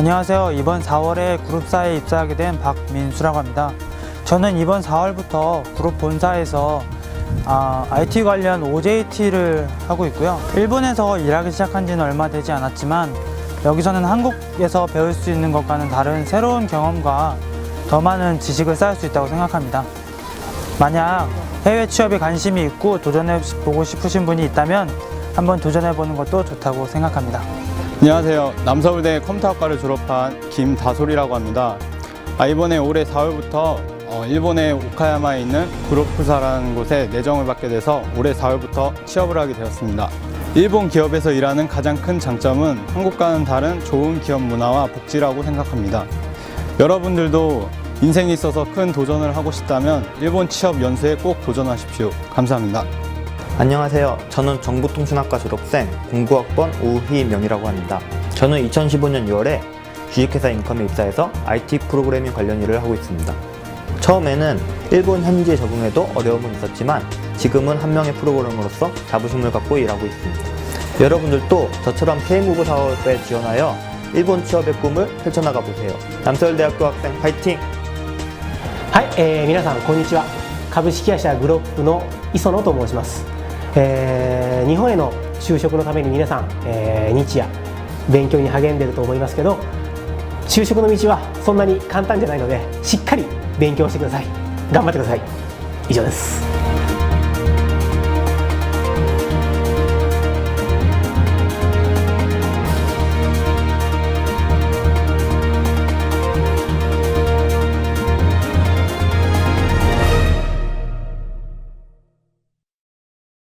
안녕하세요. 이번 4월에 그룹사에 입사하게 된 박민수라고 합니다. 저는 이번 4월부터 그룹 본사에서 아, IT 관련 OJT를 하고 있고요. 일본에서 일하기 시작한 지는 얼마 되지 않았지만 여기서는 한국에서 배울 수 있는 것과는 다른 새로운 경험과 더 많은 지식을 쌓을 수 있다고 생각합니다. 만약 해외 취업에 관심이 있고 도전해 보고 싶으신 분이 있다면 한번 도전해 보는 것도 좋다고 생각합니다. 안녕하세요. 남서울대 컴퓨터학과를 졸업한 김다솔이라고 합니다. 아, 이번에 올해 4월부터 어, 일본의 오카야마에 있는 그로프사라는 곳에 내정을 받게 돼서 올해 4월부터 취업을 하게 되었습니다. 일본 기업에서 일하는 가장 큰 장점은 한국과는 다른 좋은 기업 문화와 복지라고 생각합니다. 여러분들도 인생에 있어서 큰 도전을 하고 싶다면 일본 취업 연수에 꼭 도전하십시오. 감사합니다. 안녕하세요. 저는 정보통신학과 졸업생 공부학번 우희명이라고 합니다. 저는 2015년 6월에 주식회사 인컴에 입사해서 IT 프로그래밍 관련 일을 하고 있습니다. 처음에는 일본 현지에 적응에도 어려움은 있었지만 지금은 한 명의 프로그래머로서 자부심을 갖고 일하고 있습니다. 여러분들도 저처럼 K무브 사업에 지원하여 일본 취업의 꿈을 펼쳐나가 보세요. 남서울대학교 학생 파이팅! はい、えー皆さんこんにちは株式会社グロップの磯野と申します、 えー日本への就職のために皆さん、えー日夜勉強に励んでると思いますけど就職の道はそんなに簡単じゃないのでしっかり勉強してください。頑張ってください。以上です。